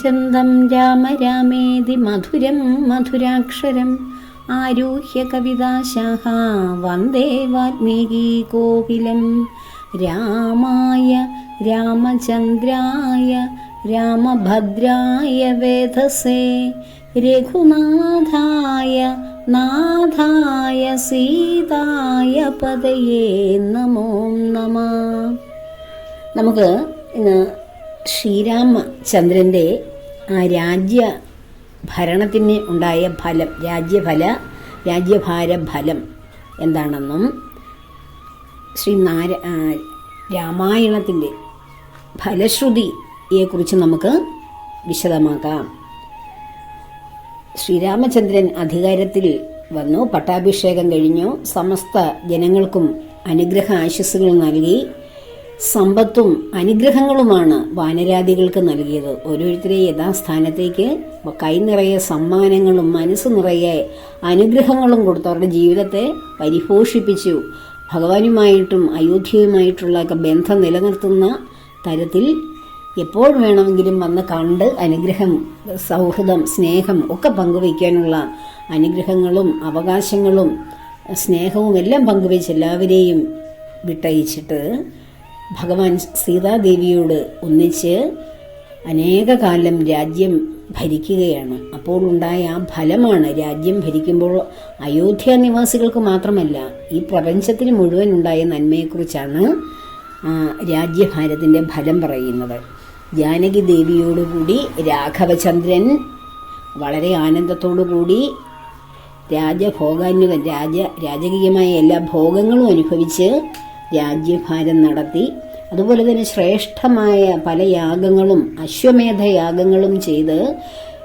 കൂജന്തം രാമ രാമേതി മധുരം മധുരാക്ഷരം. ആരുഹ്യ കവിതാശാഹ വന്ദേ വാൽമീകി കോകിലം രാമായ രാമചന്ദ്രായ രാമഭദ്രായ വേധസേ. രഘുനാഥായ നാഥായ സീതായ പതയേ നമോ നമ. നമുക്ക് ഇന്ന് ശ്രീരാമചന്ദ്രന്റെ രാജ്യ ഭരണത്തിന് ഉണ്ടായ ഫലം രാജ്യഫല രാജ്യഭാര ഫലം എന്താണെന്നും ശ്രീ നാര ആ, രാമായണത്തിന്റെ ഫലശ്രുതിയെക്കുറിച്ച് നമുക്ക് വിശദമാക്കാം. ശ്രീരാമചന്ദ്രൻ അധികാരത്തിൽ വന്നു പട്ടാഭിഷേകം കഴിഞ്ഞു സമസ്ത ജനങ്ങൾക്കും അനുഗ്രഹ ആശസ്സുകൾ നൽകി. സമ്പത്തും അനുഗ്രഹങ്ങളുമാണ് വാനരാദികൾക്ക് നൽകിയത്. ഓരോരുത്തരെ യഥാസ്ഥാനത്തേക്ക് കൈ നിറയെ സമ്മാനങ്ങളും മനസ്സ് നിറയെ അനുഗ്രഹങ്ങളും കൊടുത്ത് അവരുടെ ജീവിതത്തെ പരിപോഷിപ്പിച്ചു. ഭഗവാനുമായിട്ടും അയോധ്യയുമായിട്ടുള്ള ഒക്കെ ബന്ധം നിലനിർത്തുന്ന തരത്തിൽ എപ്പോൾ വേണമെങ്കിലും വന്ന് കണ്ട് അനുഗ്രഹം സൗഹൃദം സ്നേഹം ഒക്കെ പങ്കുവയ്ക്കാനുള്ള അനുഗ്രഹങ്ങളും അവകാശങ്ങളും സ്നേഹവും എല്ലാം പങ്കുവെച്ച് എല്ലാവരെയും വിട്ടയച്ചിട്ട് ഭഗവാൻ സീതാദേവിയോട് ഒന്നിച്ച് അനേക കാലം രാജ്യം ഭരിക്കുകയാണ്. അപ്പോൾ ഉണ്ടായ ആ ഫലമാണ് രാജ്യം ഭരിക്കുമ്പോൾ അയോധ്യ നിവാസികൾക്ക് മാത്രമല്ല ഈ പ്രപഞ്ചത്തിന് മുഴുവൻ ഉണ്ടായ നന്മയെക്കുറിച്ചാണ് രാജ്യഭാരത്തിന്റെ ഫലം പറയുന്നത്. ജാനകി ദേവിയോടുകൂടി രാഘവചന്ദ്രൻ വളരെ കൂടി രാജഭോഗാന്വ രാജ രാജകീയമായ എല്ലാ ഭോഗങ്ങളും അനുഭവിച്ച് രാജ്യഭാരം നടത്തി. അതുപോലെ തന്നെ ശ്രേഷ്ഠമായ പല യാഗങ്ങളും അശ്വമേധ യാഗങ്ങളും ചെയ്ത്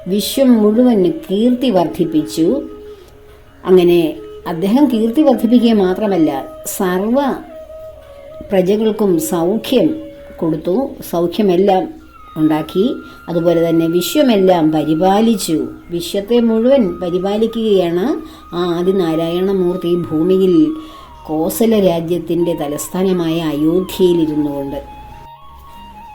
വിശ്വം മുഴുവൻ കീർത്തി വർദ്ധിപ്പിച്ചു. അങ്ങനെ അദ്ദേഹം കീർത്തി വർദ്ധിപ്പിക്കുക മാത്രമല്ല സർവ പ്രജകൾക്കും സൗഖ്യം കൊടുത്തു. സൗഖ്യമെല്ലാം ഉണ്ടാക്കി. അതുപോലെ തന്നെ വിശ്വമെല്ലാം പരിപാലിച്ചു. വിശ്വത്തെ മുഴുവൻ പരിപാലിക്കുകയാണ് ആ ആദിനാരായണമൂർത്തി ഭൂമിയിൽ. കോസല രാജ്യത്തിന്റെ തലസ്ഥാനമായ അയോധ്യയിലിരുന്നു കൊണ്ട്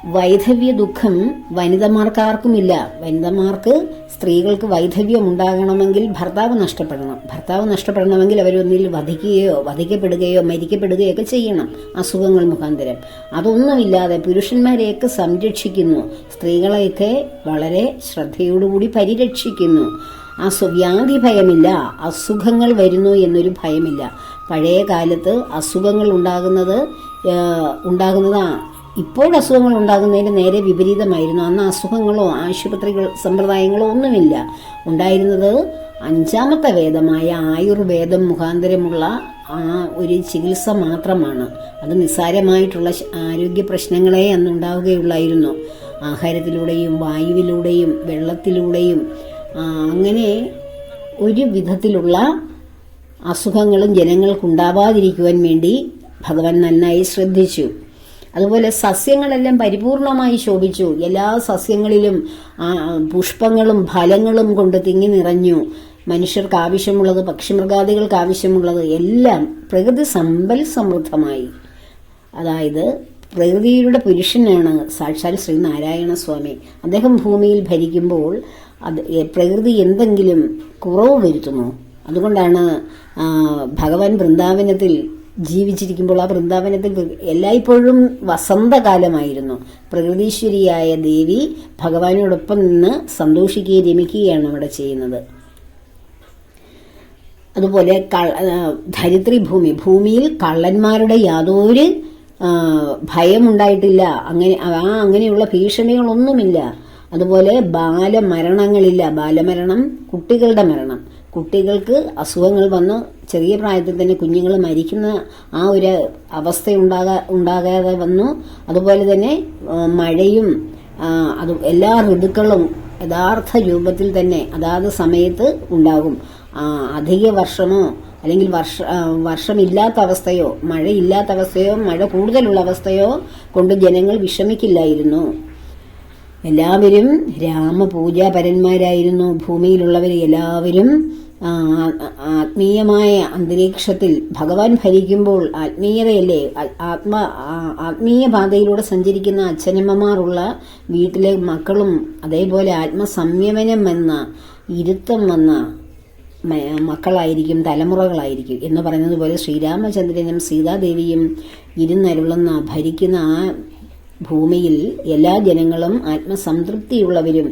വൈധവ്യ ദുഃഖം വനിതമാർക്കാർക്കുമില്ല. വനിതമാർക്ക് സ്ത്രീകൾക്ക് വൈധവ്യം ഉണ്ടാകണമെങ്കിൽ ഭർത്താവ് നഷ്ടപ്പെടണം. ഭർത്താവ് നഷ്ടപ്പെടണമെങ്കിൽ അവരൊന്നിൽ വധിക്കുകയോ വധിക്കപ്പെടുകയോ മരിക്കപ്പെടുകയോ ഒക്കെ ചെയ്യണം. അസുഖങ്ങൾ മുഖാന്തരം. അതൊന്നുമില്ലാതെ പുരുഷന്മാരെയൊക്കെ സംരക്ഷിക്കുന്നു. സ്ത്രീകളെയൊക്കെ വളരെ ശ്രദ്ധയോടുകൂടി പരിരക്ഷിക്കുന്നു. അസു വ്യാധി ഭയമില്ല അസുഖങ്ങൾ വരുന്നു എന്നൊരു ഭയമില്ല. പഴയ കാലത്ത് അസുഖങ്ങൾ ഉണ്ടാകുന്നത് ഉണ്ടാകുന്നത്. ഇപ്പോൾ അസുഖങ്ങൾ ഉണ്ടാകുന്നതിന് നേരെ വിപരീതമായിരുന്നു. അന്ന് അസുഖങ്ങളോ ആശുപത്രികൾ സമ്പ്രദായങ്ങളോ ഒന്നുമില്ല. ഉണ്ടായിരുന്നത് അഞ്ചാമത്തെ വേദമായ ആയുർവേദം മുഖാന്തരമുള്ള ആ ഒരു ചികിത്സ മാത്രമാണ്. അത് നിസ്സാരമായിട്ടുള്ള ആരോഗ്യ പ്രശ്നങ്ങളെ അന്ന് ഉണ്ടാവുകയുള്ളായിരുന്നു. ആഹാരത്തിലൂടെയും വായുവിലൂടെയും വെള്ളത്തിലൂടെയും അങ്ങനെ ഒരു വിധത്തിലുള്ള അസുഖങ്ങളും ജനങ്ങൾക്കുണ്ടാവാതിരിക്കുവാൻ വേണ്ടി ഭഗവാൻ നന്നായി ശ്രദ്ധിച്ചു. അതുപോലെ സസ്യങ്ങളെല്ലാം പരിപൂർണമായി ശോഭിച്ചു. എല്ലാ സസ്യങ്ങളിലും പുഷ്പങ്ങളും ഫലങ്ങളും കൊണ്ട് തിങ്ങി നിറഞ്ഞു. മനുഷ്യർക്ക് ആവശ്യമുള്ളത് പക്ഷിമൃഗാദികൾക്ക് ആവശ്യമുള്ളത് എല്ലാം പ്രകൃതി സമ്പൽ സമൃദ്ധമായി. അതായത് പ്രകൃതിയുടെ പുരുഷനാണ് സാക്ഷാൽ ശ്രീനാരായണ സ്വാമി അദ്ദേഹം ഭൂമിയിൽ ഭരിക്കുമ്പോൾ അത് പ്രകൃതി എന്തെങ്കിലും കുറവ് വരുത്തുമോ? അതുകൊണ്ടാണ് ഭഗവാൻ വൃന്ദാവനത്തിൽ ജീവിച്ചിരിക്കുമ്പോൾ ആ വൃന്ദാവനത്തിൽ എല്ലായ്പ്പോഴും വസന്തകാലമായിരുന്നു. പ്രകൃതീശ്വരിയായ ദേവി ഭഗവാനോടൊപ്പം നിന്ന് സന്തോഷിക്കുകയും രമിക്കുകയാണ് അവിടെ ചെയ്യുന്നത്. അതുപോലെ ധരിത്രി ഭൂമി. ഭൂമിയിൽ കള്ളന്മാരുടെ യാതൊരു ഭയമുണ്ടായിട്ടില്ല. അങ്ങനെ ആ അങ്ങനെയുള്ള ഭീഷണികളൊന്നുമില്ല. അതുപോലെ ബാലമരണങ്ങളില്ല. ബാലമരണം കുട്ടികളുടെ മരണം. കുട്ടികൾക്ക് അസുഖങ്ങൾ വന്ന് ചെറിയ പ്രായത്തിൽ തന്നെ കുഞ്ഞുങ്ങൾ മരിക്കുന്ന ആ ഒരു അവസ്ഥ ഉണ്ടാകാ ഉണ്ടാകാതെ വന്നു. അതുപോലെ തന്നെ മഴയും അത് എല്ലാ ഋതുക്കളും യഥാർത്ഥ രൂപത്തിൽ തന്നെ അതാത് സമയത്ത് ഉണ്ടാകും. അധിക വർഷമോ അല്ലെങ്കിൽ വർഷ വർഷമില്ലാത്ത അവസ്ഥയോ മഴയില്ലാത്ത അവസ്ഥയോ മഴ കൂടുതലുള്ള അവസ്ഥയോ കൊണ്ട് ജനങ്ങൾ വിഷമിക്കില്ലായിരുന്നു. എല്ലാവരും രാമപൂജാപരന്മാരായിരുന്നു. ഭൂമിയിലുള്ളവർ എല്ലാവരും ആത്മീയമായ അന്തരീക്ഷത്തിൽ ഭഗവാൻ ഭരിക്കുമ്പോൾ ആത്മീയതയല്ലേ? ആത്മ ആത്മീയ പാതയിലൂടെ സഞ്ചരിക്കുന്ന അച്ഛനമ്മമാരുള്ള വീട്ടിലെ മക്കളും അതേപോലെ ആത്മസംയമനം എന്ന ഇരുത്തം വന്ന മക്കളായിരിക്കും തലമുറകളായിരിക്കും എന്ന് പറയുന്നത് പോലെ ശ്രീരാമചന്ദ്രനും സീതാദേവിയും ഇരുന്നരുളുന്ന ഭരിക്കുന്ന ആ ഭൂമിയിൽ എല്ലാ ജനങ്ങളും ആത്മസംതൃപ്തിയുള്ളവരും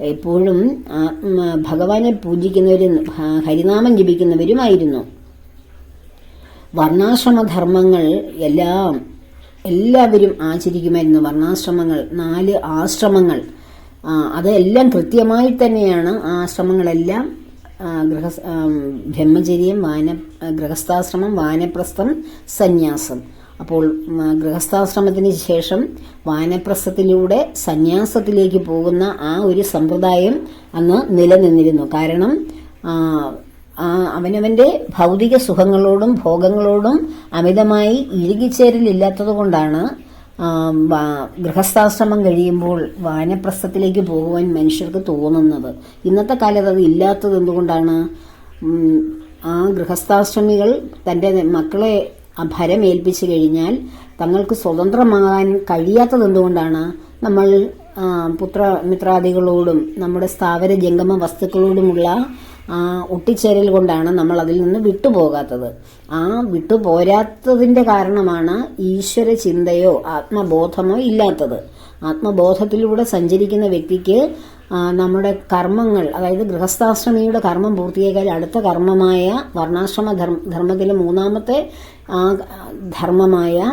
എപ്പോഴും ഭഗവാനെ പൂജിക്കുന്നവരും ഹരിനാമം ജപിക്കുന്നവരുമായിരുന്നു. വർണാശ്രമധർമ്മങ്ങൾ എല്ലാം എല്ലാവരും ആചരിക്കുമായിരുന്നു. വർണാശ്രമങ്ങൾ നാല് ആശ്രമങ്ങൾ. അതെല്ലാം കൃത്യമായി തന്നെയാണ് ആശ്രമങ്ങളെല്ലാം ഗൃഹ ബ്രഹ്മചര്യം വാന ഗൃഹസ്ഥാശ്രമം വാനപ്രസ്ഥം സന്യാസം. അപ്പോൾ ഗൃഹസ്ഥാശ്രമത്തിന് ശേഷം വാനപ്രസ്ഥത്തിലൂടെ സന്യാസത്തിലേക്ക് പോകുന്ന ആ ഒരു സമ്പ്രദായം അന്ന് നിലനിന്നിരുന്നു. കാരണം അവനവന്റെ ഭൗതിക സുഖങ്ങളോടും ഭോഗങ്ങളോടും അമിതമായി ഇഴുകിച്ചേരലില്ലാത്തത് കൊണ്ടാണ് ഗൃഹസ്ഥാശ്രമം കഴിയുമ്പോൾ വാനപ്രസ്ഥത്തിലേക്ക് പോകുവാൻ മനുഷ്യർക്ക് തോന്നുന്നത്. ഇന്നത്തെ കാലത്ത് അത് ഇല്ലാത്തത് എന്തുകൊണ്ടാണ്? ആ ഗൃഹസ്ഥാശ്രമികൾ തന്റെ മക്കളെ ആ ഭരം ഏൽപ്പിച്ചു കഴിഞ്ഞാൽ തങ്ങൾക്ക് സ്വതന്ത്രമാകാൻ കഴിയാത്തത് എന്തുകൊണ്ടാണ്? നമ്മൾ പുത്രമിത്രാദികളോടും പുത്ര മിത്രാദികളോടും നമ്മുടെ സ്ഥാവര ജംഗമ വസ്തുക്കളോടുമുള്ള ആ ഒട്ടിച്ചേരൽ കൊണ്ടാണ് നമ്മൾ അതിൽ നിന്ന് വിട്ടുപോകാത്തത്. ആ വിട്ടുപോരാത്തതിന്റെ കാരണമാണ് ഈശ്വര ചിന്തയോ ആത്മബോധമോ ഇല്ലാത്തത്. ആത്മബോധത്തിലൂടെ സഞ്ചരിക്കുന്ന വ്യക്തിക്ക് നമ്മുടെ കർമ്മങ്ങൾ അതായത് ഗൃഹസ്ഥാശ്രമിയുടെ കർമ്മം പൂർത്തിയാക്കിയാൽ അടുത്ത കർമ്മമായ വർണാശ്രമ ധർമ്മ ധർമ്മത്തിലെ മൂന്നാമത്തെ ആ, ധർമ്മമായ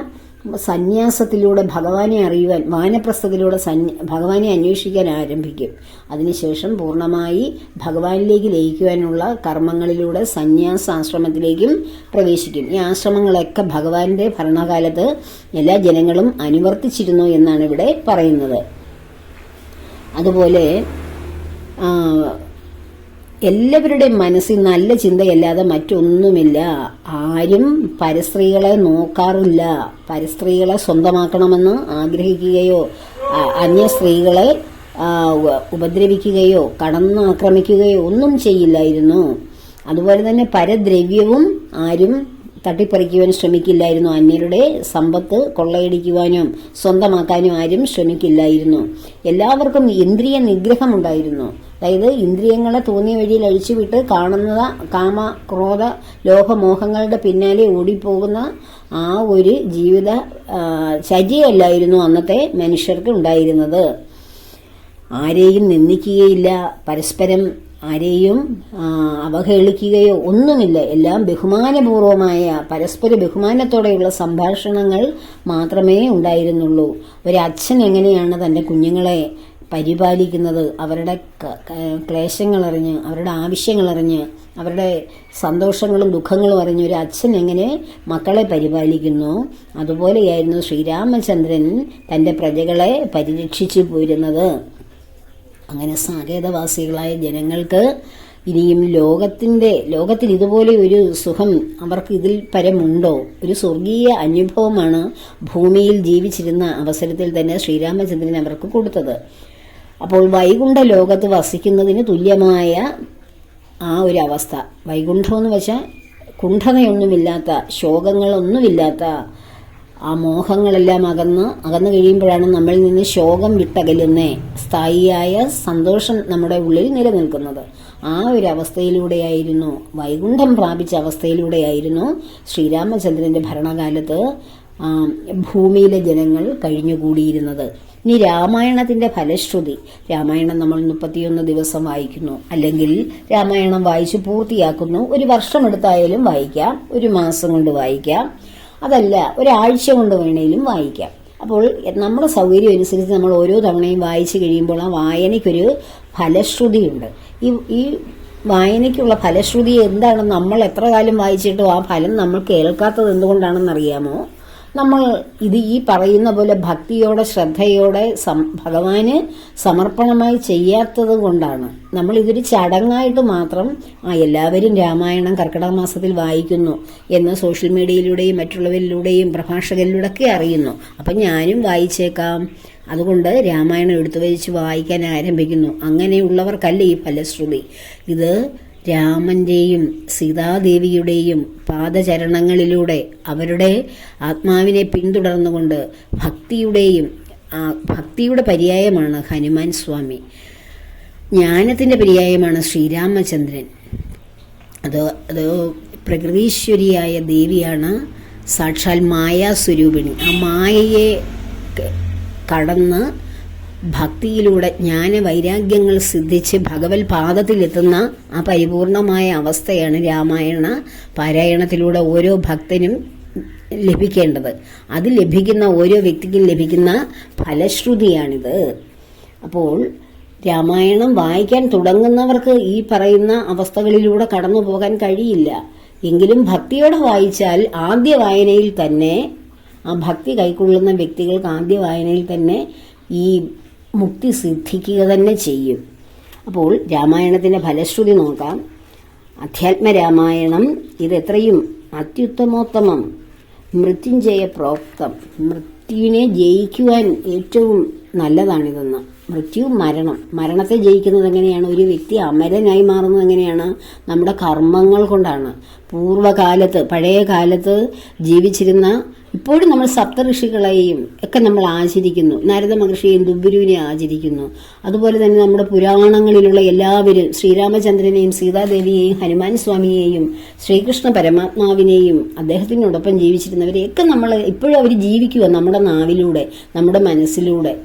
സന്യാസത്തിലൂടെ ഭഗവാനെ അറിയുവാൻ വാനപ്രസ്ഥത്തിലൂടെ സന്യ ഭഗവാനെ അന്വേഷിക്കാൻ ആരംഭിക്കും. അതിനുശേഷം പൂർണമായി ഭഗവാനിലേക്ക് ലയിക്കുവാനുള്ള കർമ്മങ്ങളിലൂടെ സന്യാസാശ്രമത്തിലേക്കും പ്രവേശിക്കും. ഈ ആശ്രമങ്ങളൊക്കെ ഭഗവാന്റെ ഭരണകാലത്ത് എല്ലാ ജനങ്ങളും അനുവർത്തിച്ചിരുന്നു എന്നാണ് ഇവിടെ പറയുന്നത്. അതുപോലെ എല്ലാവരുടെ എല്ലാവരുടെയും മനസ്സിൽ നല്ല ചിന്തയല്ലാതെ മറ്റൊന്നുമില്ല. ആരും പരസ്ത്രീകളെ നോക്കാറില്ല. പരസ്ത്രീകളെ സ്വന്തമാക്കണമെന്ന് ആഗ്രഹിക്കുകയോ അന്യ സ്ത്രീകളെ ഉപദ്രവിക്കുകയോ കടന്നാക്രമിക്കുകയോ ഒന്നും ചെയ്യില്ലായിരുന്നു. അതുപോലെ തന്നെ പരദ്രവ്യവും ആരും തട്ടിപ്പറിക്കുവാൻ ശ്രമിക്കില്ലായിരുന്നു. അന്യരുടെ സമ്പത്ത് കൊള്ളയടിക്കുവാനും സ്വന്തമാക്കാനും ആരും ശ്രമിക്കില്ലായിരുന്നു. എല്ലാവർക്കും ഇന്ദ്രിയ നിഗ്രഹമുണ്ടായിരുന്നു. അതായത് ഇന്ദ്രിയങ്ങളെ തോന്നിയ വഴിയിൽ അഴിച്ചുവിട്ട് കാണുന്ന കാമ ക്രോധ ലോഹമോഹങ്ങളുടെ പിന്നാലെ ഓടിപ്പോകുന്ന ആ ഒരു ജീവിത ശരിയല്ലായിരുന്നു അന്നത്തെ മനുഷ്യർക്ക് ഉണ്ടായിരുന്നത്. ആരെയും നിന്ദിക്കുകയില്ല. പരസ്പരം ആരെയും അവഹേളിക്കുകയോ ഒന്നുമില്ല. എല്ലാം ബഹുമാനപൂർവമായ പരസ്പര ബഹുമാനത്തോടെയുള്ള സംഭാഷണങ്ങൾ മാത്രമേ ഉണ്ടായിരുന്നുള്ളൂ. ഒരച്ഛൻ എങ്ങനെയാണ് തന്റെ കുഞ്ഞുങ്ങളെ പരിപാലിക്കുന്നത്? അവരുടെ ക്ലേശങ്ങളറിഞ്ഞ് അവരുടെ ആവശ്യങ്ങളറിഞ്ഞ് അവരുടെ സന്തോഷങ്ങളും ദുഃഖങ്ങളും അറിഞ്ഞ് ഒരു അച്ഛൻ എങ്ങനെ മക്കളെ പരിപാലിക്കുന്നു? അതുപോലെയായിരുന്നു ശ്രീരാമചന്ദ്രൻ തന്റെ പ്രജകളെ പരിരക്ഷിച്ചു പോരുന്നത്. അങ്ങനെ സാകേതവാസികളായ ജനങ്ങൾക്ക് ഇനിയും ലോകത്തിന്റെ ലോകത്തിൽ ഇതുപോലെ ഒരു സുഖം അവർക്ക് ഇതിൽ പരമുണ്ടോ? ഒരു സ്വർഗീയ അനുഭവമാണ് ഭൂമിയിൽ ജീവിച്ചിരുന്ന അവസരത്തിൽ തന്നെ ശ്രീരാമചന്ദ്രൻ അവർക്ക് കൊടുത്തത്. അപ്പോൾ വൈകുണ്ഠ ലോകത്ത് വസിക്കുന്നതിന് തുല്യമായ ആ ഒരു അവസ്ഥ. വൈകുണ്ഠം എന്ന് വെച്ചാൽ കുണ്ഠതയൊന്നുമില്ലാത്ത ശോകങ്ങളൊന്നുമില്ലാത്ത ആ മോഹങ്ങളെല്ലാം അകന്ന് അകന്നു കഴിയുമ്പോഴാണ് നമ്മളിൽ നിന്ന് ശോകം വിട്ടകലുന്നേ. സ്ഥായിയായ സന്തോഷം നമ്മുടെ ഉള്ളിൽ നിലനിൽക്കുന്നത്. ആ ഒരു അവസ്ഥയിലൂടെയായിരുന്നു വൈകുണ്ഠം പ്രാപിച്ച അവസ്ഥയിലൂടെയായിരുന്നു ശ്രീരാമചന്ദ്രന്റെ ഭരണകാലത്ത് ഭൂമിയിലെ ജനങ്ങൾ കഴിഞ്ഞുകൂടിയിരുന്നത്. ഇനി രാമായണത്തിന്റെ ഫലശ്രുതി രാമായണം നമ്മൾ മുപ്പത്തിയൊന്ന് ദിവസം വായിക്കുന്നു. അല്ലെങ്കിൽ രാമായണം വായിച്ച് പൂർത്തിയാക്കുന്നു. ഒരു വർഷമെടുത്തായാലും വായിക്കാം ഒരു മാസം കൊണ്ട് വായിക്കാം. അതല്ല ഒരാഴ്ച കൊണ്ട് വേണേലും വായിക്കാം. അപ്പോൾ നമ്മുടെ സൗകര്യം അനുസരിച്ച് നമ്മൾ ഓരോ തവണയും വായിച്ചു കഴിയുമ്പോൾ ആ വായനയ്ക്കൊരു ഫലശ്രുതിയുണ്ട്. ഈ ഈ വായനയ്ക്കുള്ള ഫലശ്രുതി എന്താണ് നമ്മൾ എത്ര കാലം വായിച്ചിട്ടും ആ ഫലം നമ്മൾ കേൾക്കാത്തത് എന്തുകൊണ്ടാണെന്ന് അറിയാമോ നമ്മൾ ഇത് ഈ പറയുന്ന പോലെ ഭക്തിയോടെ ശ്രദ്ധയോടെ സം ഭഗവാന് സമർപ്പണമായി ചെയ്യാത്തത് കൊണ്ടാണ്. നമ്മൾ ഇതൊരു ചടങ്ങായിട്ട് മാത്രം ആ എല്ലാവരും രാമായണം കർക്കിടക മാസത്തിൽ വായിക്കുന്നു എന്ന് സോഷ്യൽ മീഡിയയിലൂടെയും മറ്റുള്ളവരിലൂടെയും പ്രഭാഷകരിലൂടെ ഒക്കെ അറിയുന്നു. അപ്പം ഞാനും വായിച്ചേക്കാം. അതുകൊണ്ട് രാമായണം എടുത്തു വച്ച് വായിക്കാൻ ആരംഭിക്കുന്നു. അങ്ങനെയുള്ളവർക്കല്ല ഈ ഫലശ്രുതി. ഇത് രാമന്റെയും സീതാദേവിയുടെയും പാദചരണങ്ങളിലൂടെ അവരുടെ ആത്മാവിനെ പിന്തുടർന്നുകൊണ്ട് ഭക്തിയുടെയും ഭക്തിയുടെ പര്യായമാണ് ഹനുമാൻ സ്വാമി. ജ്ഞാനത്തിന്റെ പര്യായമാണ് ശ്രീരാമചന്ദ്രൻ. അത് അത് പ്രകൃതീശ്വരിയായ ദേവിയാണ് സാക്ഷാൽ മായാസ്വരൂപിണി. ആ മായയെ കടന്ന് ഭക്തിയിലൂടെ ജ്ഞാന വൈരാഗ്യങ്ങൾ സിദ്ധിച്ച് ഭഗവത് പാദത്തിലെത്തുന്ന ആ പരിപൂർണമായ അവസ്ഥയാണ് രാമായണ പാരായണത്തിലൂടെ ഓരോ ഭക്തനും ലഭിക്കേണ്ടത്. അത് ലഭിക്കുന്ന ഓരോ വ്യക്തിക്കും ലഭിക്കുന്ന ഫലശ്രുതിയാണിത്. അപ്പോൾ രാമായണം വായിക്കാൻ തുടങ്ങുന്നവർക്ക് ഈ പറയുന്ന അവസ്ഥകളിലൂടെ കടന്നു പോകാൻ കഴിയില്ല. എങ്കിലും ഭക്തിയോടെ വായിച്ചാൽ ആദ്യ വായനയിൽ തന്നെ ആ ഭക്തി കൈക്കൊള്ളുന്ന വ്യക്തികൾക്ക് ആദ്യ വായനയിൽ തന്നെ ഈ മുക്തി സിദ്ധിക്കുക തന്നെ ചെയ്യും. അപ്പോൾ രാമായണത്തിന്റെ ഫലശ്രുതി നോക്കാം. അധ്യാത്മ രാമായണം ഇത് എത്രയും അത്യുത്തമോത്തമം. മൃത്യുഞ്ജയ പ്രോക്തം മൃത്യുവിനെ ജയിക്കുവാൻ ഏറ്റവും നല്ലതാണിതെന്ന്. മൃത്യു മരണം. മരണത്തെ ജയിക്കുന്നത് എങ്ങനെയാണ്? ഒരു വ്യക്തി അമരനായി മാറുന്നത് എങ്ങനെയാണ്? നമ്മുടെ കർമ്മങ്ങൾ കൊണ്ടാണ്. പൂർവകാലത്ത് പഴയ കാലത്ത് ജീവിച്ചിരുന്ന ഇപ്പോഴും നമ്മൾ സപ്തഋഷികളെയും ഒക്കെ നമ്മൾ ആചരിക്കുന്നു. നാരദ മഹർഷിയെയും ദുബുരുവിനെ ആചരിക്കുന്നു. അതുപോലെ തന്നെ നമ്മുടെ പുരാണങ്ങളിലുള്ള എല്ലാവരും ശ്രീരാമചന്ദ്രനെയും സീതാദേവിയെയും ഹനുമാൻ സ്വാമിയെയും ശ്രീകൃഷ്ണ പരമാത്മാവിനെയും അദ്ദേഹത്തിനോടൊപ്പം ജീവിച്ചിരുന്നവരെയൊക്കെ നമ്മൾ ഇപ്പോഴും അവർ ജീവിക്കുക നമ്മുടെ നാവിലൂടെ നമ്മുടെ മനസ്സിലൂടെ.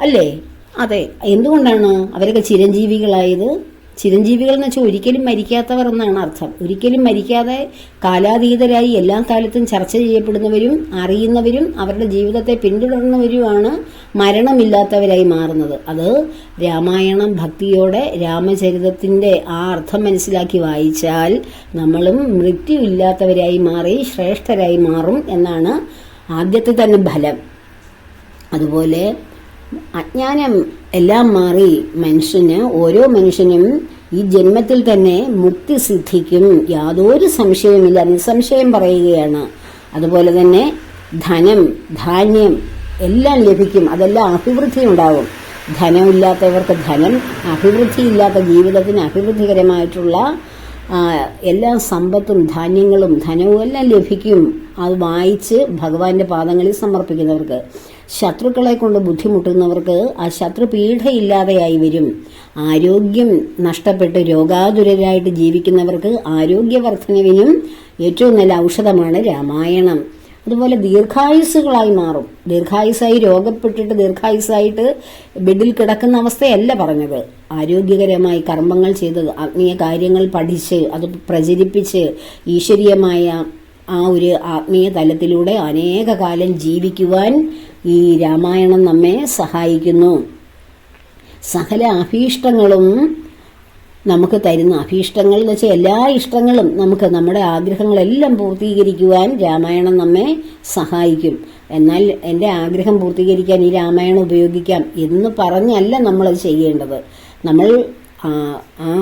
അല്ലേ? അതെ. എന്തുകൊണ്ടാണ് അവരൊക്കെ ചിരഞ്ജീവികളായത്? ചിരഞ്ജീവികൾ എന്ന് വെച്ചാൽ ഒരിക്കലും മരിക്കാത്തവർ എന്നാണ് അർത്ഥം. ഒരിക്കലും മരിക്കാതെ കാലാതീതരായി എല്ലാ കാലത്തും ചർച്ച ചെയ്യപ്പെടുന്നവരും അറിയുന്നവരും അവരുടെ ജീവിതത്തെ പിന്തുടർന്നവരുമാണ് മരണമില്ലാത്തവരായി മാറുന്നത്. അത് രാമായണം ഭക്തിയോടെ രാമചരിതത്തിന്റെ ആ അർത്ഥം മനസ്സിലാക്കി വായിച്ചാൽ നമ്മളും മൃത്യുവില്ലാത്തവരായി മാറി ശ്രേഷ്ഠരായി മാറും എന്നാണ് ആദ്യത്തെ തന്നെ ഫലം. അതുപോലെ അജ്ഞാനം എല്ലാം മാറി മനുഷ്യന് ഓരോ മനുഷ്യനും ഈ ജന്മത്തിൽ തന്നെ മുക്തി സിദ്ധിക്കും യാതൊരു സംശയവുമില്ല. നിസ്സംശയം പറയുകയാണ്. അതുപോലെ തന്നെ ധനം ധാന്യം എല്ലാം ലഭിക്കും. അതെല്ലാം അഭിവൃദ്ധി ഉണ്ടാവും ധനമില്ലാത്തവർക്ക് ധനം അഭിവൃദ്ധിയില്ലാത്ത ജീവിതത്തിന് അഭിവൃദ്ധികരമായിട്ടുള്ള എല്ലാ സമ്പത്തും ധാന്യങ്ങളും ധനവും എല്ലാം ലഭിക്കും. അത് വായിച്ച് ഭഗവാന്റെ പാദങ്ങളിൽ സമർപ്പിക്കുന്നവർക്ക്. ശത്രുക്കളെ കൊണ്ട് ബുദ്ധിമുട്ടുന്നവർക്ക് ആ ശത്രു പീഡയില്ലാതെയായി വരും. ആരോഗ്യം നഷ്ടപ്പെട്ട് രോഗാതുരരായിട്ട് ജീവിക്കുന്നവർക്ക് ആരോഗ്യവർദ്ധനവിനും ഏറ്റവും നല്ല ഔഷധമാണ് രാമായണം. അതുപോലെ ദീർഘായുസ്സുകളായി മാറും. ദീർഘായുസ്സായി രോഗപ്പെട്ടിട്ട് ദീർഘായുസ്സായിട്ട് ബെഡിൽ കിടക്കുന്ന അവസ്ഥയല്ല പറഞ്ഞത്. ആരോഗ്യകരമായി കർമ്മങ്ങൾ ചെയ്ത് ആത്മീയ കാര്യങ്ങൾ പഠിച്ച് അത് പ്രചരിപ്പിച്ച് ഈശ്വരീയമായ ആ ഒരു ആത്മീയ തലത്തിലൂടെ അനേക കാലം ജീവിക്കുവാൻ ഈ രാമായണം നമ്മെ സഹായിക്കുന്നു. സകല അഭീഷ്ടങ്ങളും നമുക്ക് തരുന്ന അഭീഷ്ടങ്ങൾ എന്ന് വെച്ചാൽ എല്ലാ ഇഷ്ടങ്ങളും നമുക്ക് നമ്മുടെ ആഗ്രഹങ്ങളെല്ലാം പൂർത്തീകരിക്കുവാൻ രാമായണം നമ്മെ സഹായിക്കും. എന്നാൽ എന്റെ ആഗ്രഹം പൂർത്തീകരിക്കാൻ ഈ രാമായണം ഉപയോഗിക്കാം എന്ന് പറഞ്ഞല്ല നമ്മളത് ചെയ്യേണ്ടത്. നമ്മൾ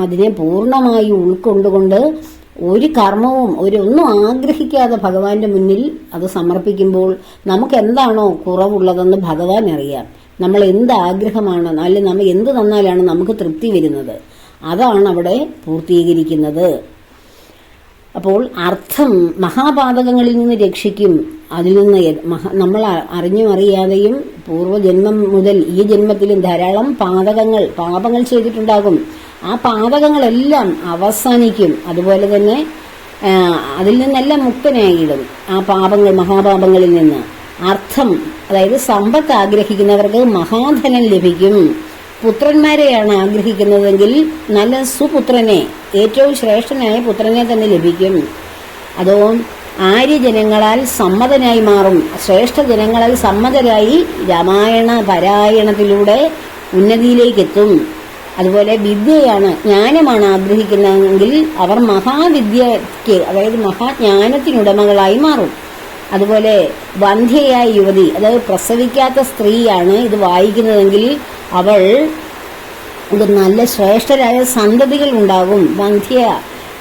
അതിനെ പൂർണമായി ഉൾക്കൊണ്ടുകൊണ്ട് ഒരു കർമ്മവും ഒരു ഒന്നും ആഗ്രഹിക്കാതെ ഭഗവാന്റെ മുന്നിൽ അത് സമർപ്പിക്കുമ്പോൾ നമുക്ക് എന്താണോ കുറവുള്ളതെന്ന് ഭഗവാൻ അറിയാം. നമ്മൾ എന്ത് ആഗ്രഹമാണ് അല്ലെ നമ്മൾ എന്ത് തന്നാലാണ് നമുക്ക് തൃപ്തി വരുന്നത്. അതാണ് അവിടെ പൂർത്തീകരിക്കുന്നത്. അപ്പോൾ അർത്ഥം മഹാപാതകങ്ങളിൽ നിന്ന് രക്ഷിക്കും. അതിൽ നിന്ന് നമ്മൾ അറിഞ്ഞും അറിയാതെയും പൂർവജന്മം മുതൽ ഈ ജന്മത്തിലും ധാരാളം പാതകങ്ങൾ പാപങ്ങൾ ചെയ്തിട്ടുണ്ടാകും. ആ പാതകങ്ങളെല്ലാം അവസാനിക്കും. അതുപോലെ തന്നെ അതിൽ നിന്നെല്ലാം മുക്തനായിടും ആ പാപങ്ങൾ മഹാപാപങ്ങളിൽ നിന്ന്. അർത്ഥം അതായത് സമ്പത്ത് ആഗ്രഹിക്കുന്നവർക്ക് മഹാധനം ലഭിക്കും. പുത്രന്മാരെയാണ് ആഗ്രഹിക്കുന്നതെങ്കിൽ നല്ല സുപുത്രനെ ഏറ്റവും ശ്രേഷ്ഠനായ പുത്രനെ തന്നെ ലഭിക്കും. അതോ ആര്യജനങ്ങളാൽ സമ്മതനായി മാറും. ശ്രേഷ്ഠ ജനങ്ങളാൽ സമ്മതരായി രാമായണ പാരായണത്തിലൂടെ ഉന്നതിയിലേക്ക് എത്തും അതുപോലെ വിദ്യയാണ് ജ്ഞാനമാണ് ആഗ്രഹിക്കുന്നതെങ്കിൽ അവർ മഹാവിദ്യയ്ക്ക് അതായത് മഹാജ്ഞാനത്തിനുടമകളായി മാറും. അതുപോലെ വന്ധ്യയായ യുവതി അതായത് പ്രസവിക്കാത്ത സ്ത്രീയാണ് ഇത് വായിക്കുന്നതെങ്കിൽ അവൾ ഒരു നല്ല ശ്രേഷ്ഠരായ സന്തതികൾ ഉണ്ടാകും. വന്ധ്യ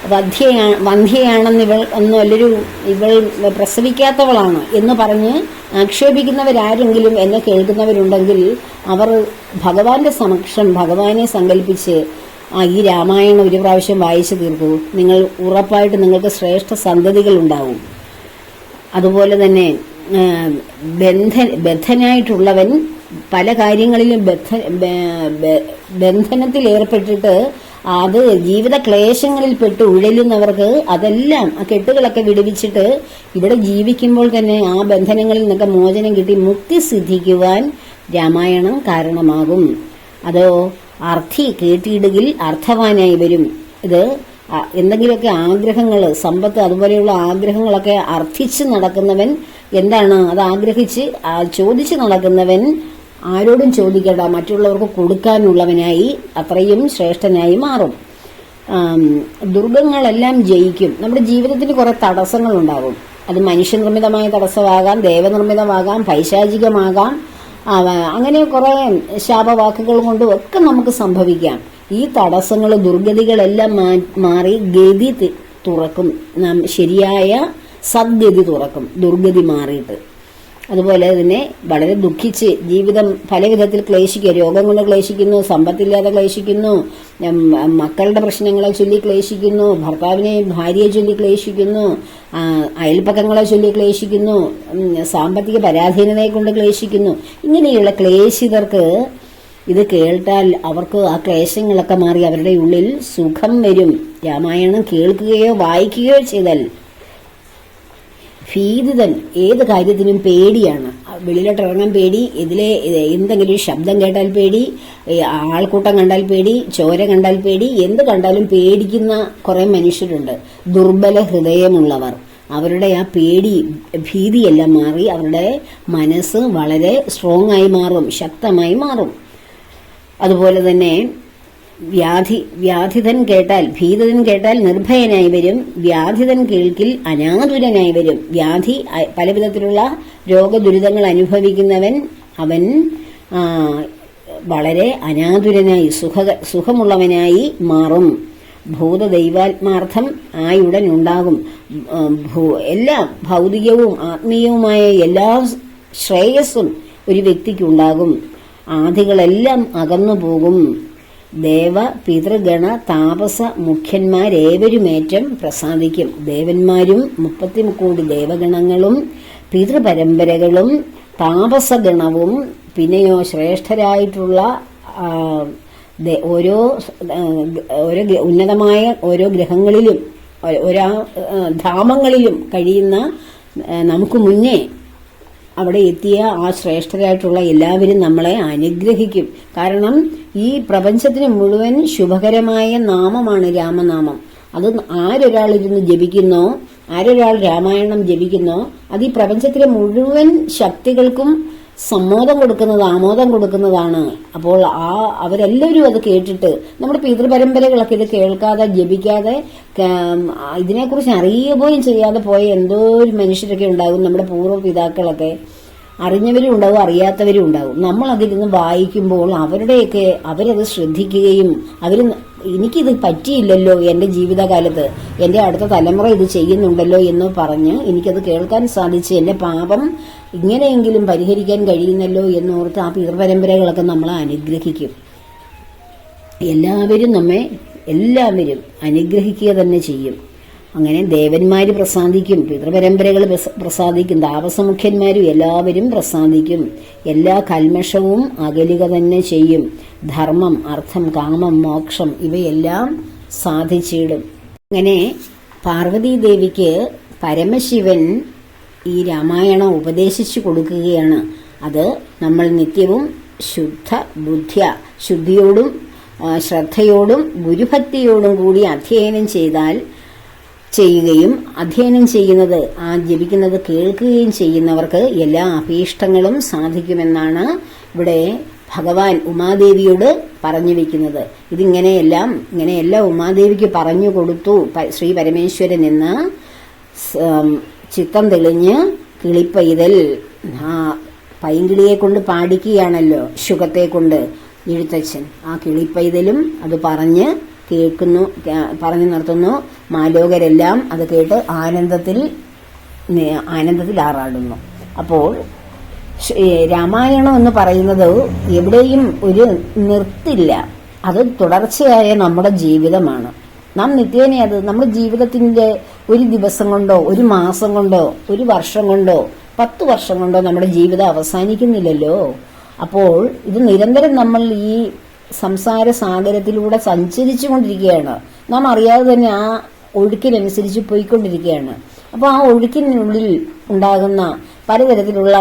വന്ധ്യയാ വന്ധ്യയാണെന്ന് ഇവൾ ഒന്നും അല്ലൊരു ഇവൾ പ്രസവിക്കാത്തവളാണ് എന്ന് പറഞ്ഞ് ആക്ഷേപിക്കുന്നവരാരെങ്കിലും എന്നെ കേൾക്കുന്നവരുണ്ടെങ്കിൽ അവർ ഭഗവാന്റെ സമക്ഷം ഭഗവാനെ സങ്കല്പിച്ച് ആ ഈ രാമായണം ഒരു പ്രാവശ്യം വായിച്ചു തീർക്കൂ. നിങ്ങൾ ഉറപ്പായിട്ട് നിങ്ങൾക്ക് ശ്രേഷ്ഠ സന്തതികൾ ഉണ്ടാവും. അതുപോലെ തന്നെ ബന്ധ ബദ്ധനായിട്ടുള്ളവൻ പല കാര്യങ്ങളിലും ബന്ധനത്തിൽ ഏർപ്പെട്ടിട്ട് അത് ജീവിത ക്ലേശങ്ങളിൽ പെട്ട് ഉഴലുന്നവർക്ക് അതെല്ലാം ആ കെട്ടുകളൊക്കെ വിടുവിച്ചിട്ട് ഇവിടെ ജീവിക്കുമ്പോൾ തന്നെ ആ ബന്ധനങ്ങളിൽ നിന്നൊക്കെ മോചനം കിട്ടി മുക്തി സിദ്ധിക്കുവാൻ രാമായണം കാരണമാകും. അതോ അർത്ഥി കേട്ടിയിടുകിൽ അർത്ഥവാനായി വരും. ഇത് എന്തെങ്കിലുമൊക്കെ ആഗ്രഹങ്ങൾ സമ്പത്ത് അതുപോലെയുള്ള ആഗ്രഹങ്ങളൊക്കെ അർത്ഥിച്ച് നടക്കുന്നവൻ എന്താണ്? അത് ആഗ്രഹിച്ച് ചോദിച്ച് നടക്കുന്നവൻ ആരോടും ചോദിക്കേണ്ട മറ്റുള്ളവർക്ക് കൊടുക്കാനുള്ളവനായി അത്രയും ശ്രേഷ്ഠനായി മാറും. ദുർഗങ്ങളെല്ലാം ജയിക്കും. നമ്മുടെ ജീവിതത്തിന് കുറെ തടസ്സങ്ങളുണ്ടാകും. അത് മനുഷ്യനിർമ്മിതമായ തടസ്സമാകാം ദേവനിർമ്മിതമാകാം പൈശാചികമാകാം. അങ്ങനെ കുറെ ശാപവാക്കുകൾ കൊണ്ടും ഒക്കെ നമുക്ക് സംഭവിക്കാം. ഈ തടസ്സങ്ങൾ ദുർഗതികളെല്ലാം മാറി ഗതി തുറക്കും. നാം ശരിയായ സദ്ഗതി തുറക്കും ദുർഗതി മാറിയിട്ട്. അതുപോലെ തന്നെ വളരെ ദുഃഖിച്ച് ജീവിതം പല വിധത്തിൽ ക്ലേശിക്കുക. രോഗം കൊണ്ട് ക്ലേശിക്കുന്നു സമ്പത്തില്ലാതെ ക്ലേശിക്കുന്നു മക്കളുടെ പ്രശ്നങ്ങളെ ചൊല്ലി ക്ലേശിക്കുന്നു ഭർത്താവിനെ ഭാര്യയെ ചൊല്ലി ക്ലേശിക്കുന്നു അയൽപ്പക്കങ്ങളെ ചൊല്ലി ക്ലേശിക്കുന്നു സാമ്പത്തിക പരാധീനതയെ കൊണ്ട് ക്ലേശിക്കുന്നു. ഇങ്ങനെയുള്ള ക്ലേശിതർക്ക് ഇത് കേട്ടാൽ അവർക്ക് ആ ക്ലേശങ്ങളൊക്കെ മാറി അവരുടെ ഉള്ളിൽ സുഖം വരും. രാമായണം കേൾക്കുകയോ വായിക്കുകയോ ചെയ്താൽ ഭീതിതൻ ഏത് കാര്യത്തിനും പേടിയാണ്. വെളിയിലോട്ട് ഇറങ്ങാൻ പേടി ഇതിലെ എന്തെങ്കിലും ശബ്ദം കേട്ടാൽ പേടി ആൾക്കൂട്ടം കണ്ടാൽ പേടി ചോര കണ്ടാൽ പേടി എന്ത് കണ്ടാലും പേടിക്കുന്ന കുറെ മനുഷ്യരുണ്ട്. ദുർബല ഹൃദയമുള്ളവർ. അവരുടെ ആ പേടി ഭീതിയെല്ലാം മാറി അവരുടെ മനസ്സ് വളരെ സ്ട്രോങ് ആയി മാറും ശക്തമായി മാറും. അതുപോലെ തന്നെ വ്യാധി വ്യാധിതൻ കേട്ടാൽ ഭീതൻ കേട്ടാൽ നിർഭയനായി വരും. വ്യാധിതൻ കേൾക്കിൽ അനാതുരനായി വരും. വ്യാധി പലവിധത്തിലുള്ള പല വിധത്തിലുള്ള രോഗദുരിതങ്ങൾ അനുഭവിക്കുന്നവൻ അവൻ വളരെ അനാതുരനായി സുഖ സുഖമുള്ളവനായി മാറും. ഭൂതദൈവാത്മാർത്ഥം ആയുടൻ ഉണ്ടാകും. എല്ലാ ഭൗതികവും ആത്മീയവുമായ എല്ലാ ശ്രേയസ്സും ഒരു വ്യക്തിക്കുണ്ടാകും ആദികളെല്ലാം അകന്നു പോകും. ദേവ പിതൃഗണ താപസ മുഖ്യന്മാരേവരുമേറ്റം പ്രസാദിക്കും. ദേവന്മാരും മുപ്പത്തി കോടി ദേവഗണങ്ങളും പിതൃപരമ്പരകളും താപസഗണവും പിന്നെയോ ശ്രേഷ്ഠരായിട്ടുള്ള ഓരോ ഓരോ ഉന്നതമായ ഓരോ ഗ്രഹങ്ങളിലും ഓരോ ധാമങ്ങളിലും കഴിയുന്ന നമുക്ക് മുന്നേ അവിടെ എത്തിയ ആ ശ്രേഷ്ഠരായിട്ടുള്ള എല്ലാവരും നമ്മളെ അനുഗ്രഹിക്കും. കാരണം ഈ പ്രപഞ്ചത്തിന് മുഴുവൻ ശുഭകരമായ നാമമാണ് രാമനാമം. അത് ആരൊരാൾ ഇരുന്ന് ജപിക്കുന്നോ ആരൊരാൾ രാമായണം ജപിക്കുന്നോ അത് ഈ പ്രപഞ്ചത്തിലെ മുഴുവൻ ശക്തികൾക്കും സമ്മോദം കൊടുക്കുന്നത് ആമോദം കൊടുക്കുന്നതാണ്. അപ്പോൾ ആ അവരെല്ലാവരും അത് കേട്ടിട്ട് നമ്മുടെ പിതൃപരമ്പരകളൊക്കെ ഇത് കേൾക്കാതെ ജപിക്കാതെ ഇതിനെക്കുറിച്ച് അറിയുക പോലും ചെയ്യാതെ പോയ എന്തോ ഒരു മനുഷ്യരൊക്കെ ഉണ്ടാകും നമ്മുടെ പൂർവ പിതാക്കളൊക്കെ. അറിഞ്ഞവരും ഉണ്ടാവും അറിയാത്തവരും ഉണ്ടാവും. നമ്മൾ അതിരുന്ന് വായിക്കുമ്പോൾ അവരുടെയൊക്കെ അവരത് ശ്രദ്ധിക്കുകയും അവർ എനിക്കിത് പറ്റിയില്ലല്ലോ എന്റെ ജീവിതകാലത്ത്. എന്റെ അടുത്ത തലമുറ ഇത് ചെയ്യുന്നുണ്ടല്ലോ എന്ന് പറഞ്ഞ് എനിക്കത് കേൾക്കാൻ സാധിച്ച് എന്റെ പാപം ഇങ്ങനെയെങ്കിലും പരിഹരിക്കാൻ കഴിയുന്നല്ലോ എന്നോർത്ത് ആ പിതൃപരമ്പരകളൊക്കെ നമ്മൾ അനുഗ്രഹിക്കും. എല്ലാവരും നമ്മെ എല്ലാവരും അനുഗ്രഹിക്കുക തന്നെ ചെയ്യും. അങ്ങനെ ദേവന്മാര് പ്രസാദിക്കും പിതൃപരമ്പരകൾ പ്രസാദിക്കും താപസമുഖ്യന്മാരും എല്ലാവരും പ്രസാദിക്കും. എല്ലാ കൽമഷവും അകലുക തന്നെ ചെയ്യും. ധർമ്മം അർത്ഥം കാമം മോക്ഷം ഇവയെല്ലാം സാധിച്ചിടും. അങ്ങനെ പാർവതീദേവിക്ക് പരമശിവൻ ഈ രാമായണം ഉപദേശിച്ചു കൊടുക്കുകയാണ്. അത് നമ്മൾ നിത്യവും ശുദ്ധ ബുദ്ധ്യ ശുദ്ധിയോടും ശ്രദ്ധയോടും ഗുരുഭക്തിയോടും കൂടി അധ്യയനം ചെയ്താൽ ചെയ്യുകയും അധ്യയനം ചെയ്യുന്നത് ആ ജപിക്കുന്നത് കേൾക്കുകയും ചെയ്യുന്നവർക്ക് എല്ലാ അഭീഷ്ടങ്ങളും സാധിക്കുമെന്നാണ് ഇവിടെ ഭഗവാൻ ഉമാദേവിയോട് പറഞ്ഞു വെക്കുന്നത്. ഇതിങ്ങനെയെല്ലാം ഇങ്ങനെയെല്ലാം ഉമാദേവിക്ക് പറഞ്ഞു കൊടുത്തു. ശ്രീ പരമേശ്വരൻ എന്ന് ചിത്തം തെളിഞ്ഞ് കിളിപ്പൈതൽ ആ പൈങ്കിളിയെ കൊണ്ട് പാടിക്കുകയാണല്ലോ ശുഖത്തെ കൊണ്ട് എഴുത്തച്ഛൻ. ആ കിളിപ്പൈതലും അത് പറഞ്ഞ് കേൾക്കുന്നു പറഞ്ഞു നിർത്തുന്നു. മാലോകരെല്ലാം അത് കേട്ട് ആനന്ദത്തിൽ ആനന്ദത്തിൽ ആറാടുന്നു. അപ്പോൾ രാമായണം എന്ന് പറയുന്നത് എവിടെയും ഒരു നിർത്തില്ല. അത് തുടർച്ചയായ നമ്മുടെ ജീവിതമാണ്. നാം നിത്യേന അത് നമ്മുടെ ജീവിതത്തിന്റെ ഒരു ദിവസം കൊണ്ടോ ഒരു മാസം കൊണ്ടോ ഒരു വർഷം കൊണ്ടോ പത്ത് വർഷം കൊണ്ടോ നമ്മുടെ ജീവിതം അവസാനിക്കുന്നില്ലല്ലോ. അപ്പോൾ ഇത് നിരന്തരം നമ്മൾ ഈ സംസാര സാഗരത്തിലൂടെ സഞ്ചരിച്ചു കൊണ്ടിരിക്കുകയാണ് നാം അറിയാതെ തന്നെ ആ ഒഴുക്കിനനുസരിച്ച് പോയിക്കൊണ്ടിരിക്കുകയാണ്. അപ്പോൾ ആ ഒഴുക്കിനുള്ളിൽ ഉണ്ടാകുന്ന പലതരത്തിലുള്ള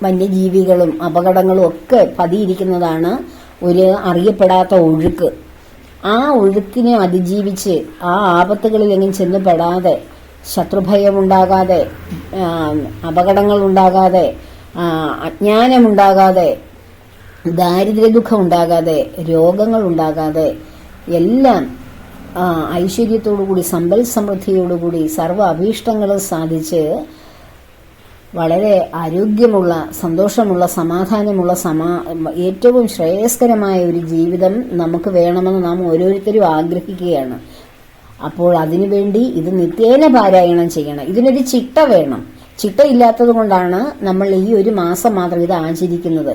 വന്യജീവികളും അപകടങ്ങളും ഒക്കെ പതിയിരിക്കുന്നതാണ് ഒരു അറിയപ്പെടാത്ത ഒഴുക്ക്. ആ ഒഴുക്കിനെ അതിജീവിച്ച് ആ ആപത്തുകളിലെങ്കിലും ചെന്ന് പെടാതെ ശത്രുഭയമുണ്ടാകാതെ അപകടങ്ങൾ ഉണ്ടാകാതെ ആ, അജ്ഞാനമുണ്ടാകാതെ ദാരിദ്ര്യദുഃഖം ഉണ്ടാകാതെ രോഗങ്ങൾ ഉണ്ടാകാതെ എല്ലാം ഐശ്വര്യത്തോടുകൂടി സമ്പൽ സമൃദ്ധിയോടുകൂടി സർവ അഭീഷ്ടങ്ങളും സാധിച്ച് വളരെ ആരോഗ്യമുള്ള സന്തോഷമുള്ള സമാധാനമുള്ള സമാ ഏറ്റവും ശ്രേയസ്കരമായ ഒരു ജീവിതം നമുക്ക് വേണമെന്ന് നാം ഓരോരുത്തരും ആഗ്രഹിക്കുകയാണ്. അപ്പോൾ അതിനുവേണ്ടി ഇത് നിത്യേന പാരായണം ചെയ്യണം. ഇതിനൊരു ചിട്ട വേണം. ചിട്ടയില്ലാത്തത് കൊണ്ടാണ് നമ്മൾ ഈ ഒരു മാസം മാത്രം ഇത് ആചരിക്കുന്നത്.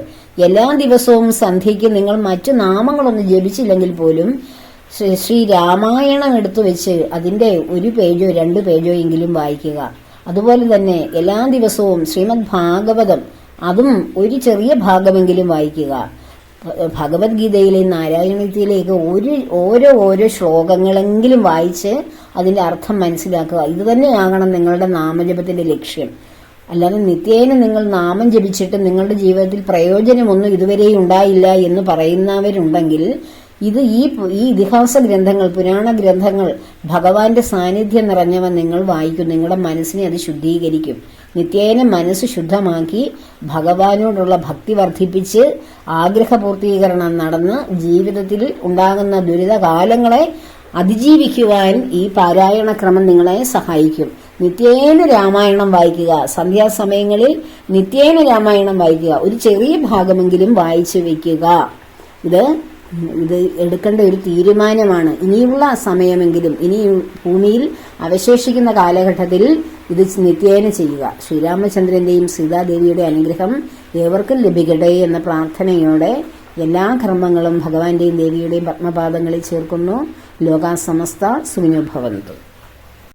എല്ലാ ദിവസവും സന്ധ്യയ്ക്ക് നിങ്ങൾ മറ്റു നാമങ്ങളൊന്നും ജപിച്ചില്ലെങ്കിൽ പോലും ശ്രീ രാമായണം എടുത്തു വെച്ച് അതിന്റെ ഒരു പേജോ രണ്ട് പേജോ എങ്കിലും വായിക്കുക. അതുപോലെ തന്നെ എല്ലാ ദിവസവും ശ്രീമദ് ഭാഗവതം അതും ഒരു ചെറിയ ഭാഗമെങ്കിലും വായിക്കുക. ഭഗവത്ഗീതയിലെ നാരായണീയത്തിലേക്ക് ഒരു ഓരോ ഓരോ ശ്ലോകങ്ങളെങ്കിലും വായിച്ച് അതിന്റെ അർത്ഥം മനസ്സിലാക്കുക. ഇത് തന്നെയാകണം നിങ്ങളുടെ നാമജപത്തിന്റെ ലക്ഷ്യം. അല്ലാതെ നിത്യേന നിങ്ങൾ നാമം ജപിച്ചിട്ട് നിങ്ങളുടെ ജീവിതത്തിൽ പ്രയോജനമൊന്നും ഇതുവരെ ഉണ്ടായില്ല എന്ന് പറയുന്നവരുണ്ടെങ്കിൽ ഇത് ഈ ഈ ഇതിഹാസ ഗ്രന്ഥങ്ങൾ പുരാണ ഗ്രന്ഥങ്ങൾ ഭഗവാന്റെ സാന്നിധ്യം നിറഞ്ഞവ നിങ്ങൾ വായിക്കും. നിങ്ങളുടെ മനസ്സിനെ അത് ശുദ്ധീകരിക്കും. നിത്യേന മനസ്സ് ശുദ്ധമാക്കി ഭഗവാനോടുള്ള ഭക്തി വർദ്ധിപ്പിച്ച് ആഗ്രഹപൂർത്തീകരണം നടന്ന് ജീവിതത്തിൽ ഉണ്ടാകുന്ന ദുരിതകാലങ്ങളെ അതിജീവിക്കുവാൻ ഈ പാരായണക്രമം നിങ്ങളെ സഹായിക്കും. നിത്യേന രാമായണം വായിക്കുക. സന്ധ്യാസമയങ്ങളിൽ നിത്യേന രാമായണം വായിക്കുക. ഒരു ചെറിയ ഭാഗമെങ്കിലും വായിച്ചു വെക്കുക ഇത് ഇത് എടുക്കേണ്ട ഒരു തീരുമാനമാണ്. ഇനിയുള്ള സമയമെങ്കിലും ഇനി ഭൂമിയിൽ അവശേഷിക്കുന്ന കാലഘട്ടത്തിൽ ഇത് നിത്യേന ചെയ്യുക. ശ്രീരാമചന്ദ്രന്റെയും സീതാദേവിയുടെ അനുഗ്രഹം ഏവർക്കും ലഭിക്കട്ടെ എന്ന പ്രാർത്ഥനയോടെ എല്ലാ കർമ്മങ്ങളും ഭഗവാന്റെയും ദേവിയുടെയും പത്മപാദങ്ങളിൽ ചേർക്കുന്നു. ലോകാസമസ്ത സുവിനോഭവന്തു